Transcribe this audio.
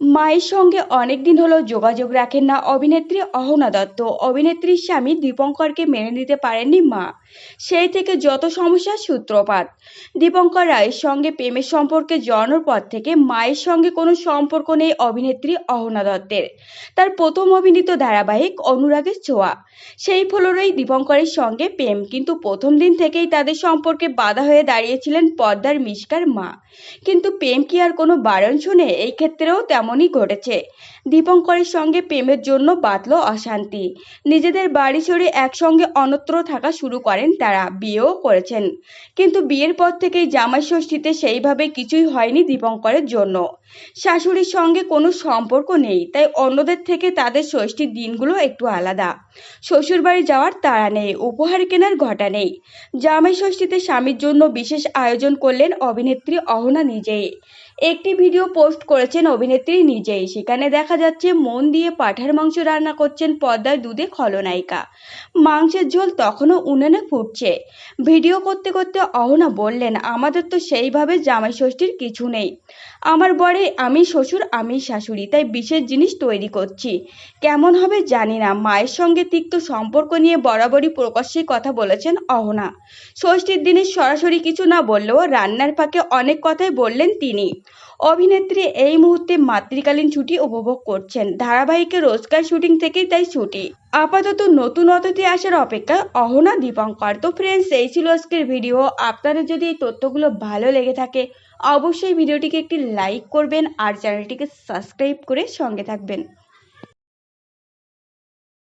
মায়ের সঙ্গে অনেকদিন হলো যোগাযোগ রাখেন না অভিনেত্রী অহনা দত্ত। অভিনেত্রীর স্বামী দীপঙ্করকে মেনে নিতে পারেননি মা। সেই থেকে যত সমস্যার সূত্রপাত। দীপঙ্কর রায়ের সঙ্গে প্রেমের সম্পর্কে জড়ানোর পর থেকে মায়ের সঙ্গে কোনো সম্পর্ক নেই অভিনেত্রী অহনা দত্তের। তার প্রথম অভিনীত ধারাবাহিক অনুরাগের ছোঁয়া। সেই ফলরেই দীপঙ্করের সঙ্গে প্রেম, কিন্তু প্রথম দিন থেকেই তাদের সম্পর্কে বাধা হয়ে দাঁড়িয়েছিলেন পর্দার মিশকার মা। কিন্তু প্রেম কি আর কোনো বারণ শুনে এই ক্ষেত্রেও তেমনই ঘটেছে। দীপঙ্করের সঙ্গে প্রেমের জন্য বাঁধল অশান্তি। নিজেদের বাড়ি ছেড়ে একসঙ্গে অন্যত্র থাকা শুরু করেন তারা, বিয়েও করেছেন। কিন্তু বিয়ের পর থেকেই জামাই ষষ্ঠীতে সেইভাবে কিছুই হয়নি দীপঙ্করের জন্য। শাশুড়ির সঙ্গে কোনো সম্পর্ক নেই, তাই অন্যদের থেকে তাদের ষষ্ঠীর দিনগুলো একটু আলাদা। শ্বশুরবাড়ি যাওয়ার তাড়া নেই, উপহার কেনার ঘটা নেই। জামাই ষষ্ঠীতে স্বামীর জন্য বিশেষ আয়োজন করলেন অভিনেত্রী অহনা নিজেই। একটি ভিডিও পোস্ট করেছেন অভিনেত্রী নিজেই। সেখানে দেখা যাচ্ছে, মন দিয়ে পাঠার মাংস রান্না করছেন পর্দার দুধে খলনায়িকা। মাংসের ঝোল তখনও উনুনে ফুটছে। ভিডিও করতে করতে অহনা বললেন, আমাদের তো সেইভাবে জামাই ষষ্ঠীর কিছু নেই। আমার বরে আমি শ্বশুর, আমি শাশুড়ি, তাই বিশেষ জিনিস তৈরি করছি। কেমন হবে জানি না। মায়ের সঙ্গে তিক্ত সম্পর্ক নিয়ে বরাবরই প্রকাশ্যে কথা বলেছেন অহনা। ষষ্ঠীর দিনে সরাসরি কিছু না বললেও রান্নার ফাঁকে অনেক কথাই বললেন তিনি। অভিনেত্রী এই মুহূর্তে মাতৃকালীন ছুটি উপভোগ করছেন। ধারাবাহিকের রোজকার শুটিং থেকেই তাই ছুটি। আপাতত নতুন অতিথি আসার অপেক্ষা অহনা দীপঙ্কর। তো ফ্রেন্ডস এই ছিল আজকের ভিডিও আপনাদের যদি এই তথ্যগুলো ভালো লেগে থাকে, অবশ্যই ভিডিওটিকে একটি লাইক করবেন আর চ্যানেলটিকে সাবস্ক্রাইব করে সঙ্গে থাকবেন।